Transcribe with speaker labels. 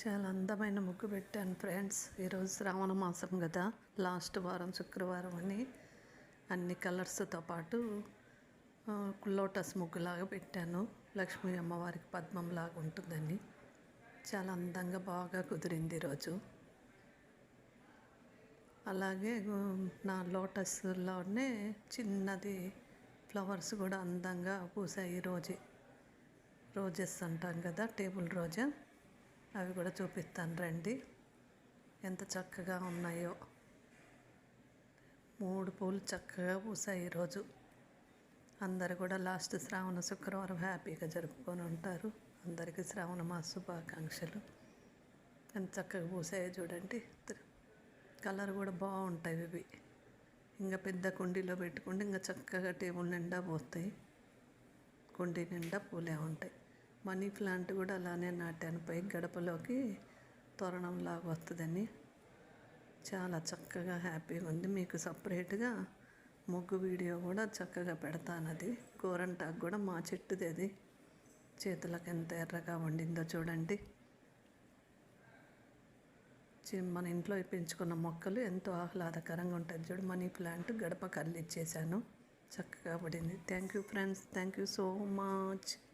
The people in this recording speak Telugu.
Speaker 1: చాలా అందమైన ముగ్గు పెట్టాను ఫ్రెండ్స్. ఈరోజు శ్రావణ మాసం కదా. లాస్ట్ వారం శుక్రవారం అని అన్ని కలర్స్తో పాటు లోటస్ ముగ్గులాగా పెట్టాను. లక్ష్మీ అమ్మవారికి పద్మంలాగా ఉంటుందని. చాలా అందంగా బాగా కుదిరింది ఈరోజు అలాగే నా లోటస్లోనే చిన్నది ఫ్లవర్స్ కూడా అందంగా పూసాయి రోజే. రోజెస్ అంటాం కదా టేబుల్ రోజా. అవి కూడా చూపిస్తాను రండి. ఎంత చక్కగా ఉన్నాయో. మూడు పూలు చక్కగా పూసాయి ఈరోజు. అందరు కూడా లాస్ట్ శ్రావణ శుక్రవారం హ్యాపీగా జరుపుకొని ఉంటారు. అందరికీ శ్రావణ మాస శుభాకాంక్షలు. ఎంత చక్కగా పూసాయో చూడండి. కలర్ కూడా బాగుంటాయి ఇవి. ఇంకా పెద్ద కుండీలో పెట్టుకుంటే ఇంకా చక్కగా టేబుల్ నిండా పోస్తాయి కుండీ నిండా పూలే ఉంటాయి. మనీ ప్లాంట్ కూడా అలానే నాటాను. పై గడపలోకి తోరణంలాగా వస్తుందని. చాలా చక్కగా హ్యాపీగా ఉంది. మీకు సపరేట్గా ముగ్గు వీడియో కూడా చక్కగా పెడతాను అది. గోరంటాకు కూడా మా చెట్టుది అది. చేతులకు ఎంత ఎర్రగా వండిందో చూడండి. చి- మన ఇంట్లో పెంచుకున్న మొక్కలు ఎంతో ఆహ్లాదకరంగా ఉంటుంది చూడు మనీ ప్లాంట్ గడప కల్లిచ్చేసాను చక్కగా పడింది. Thank you friends. Thank you so much.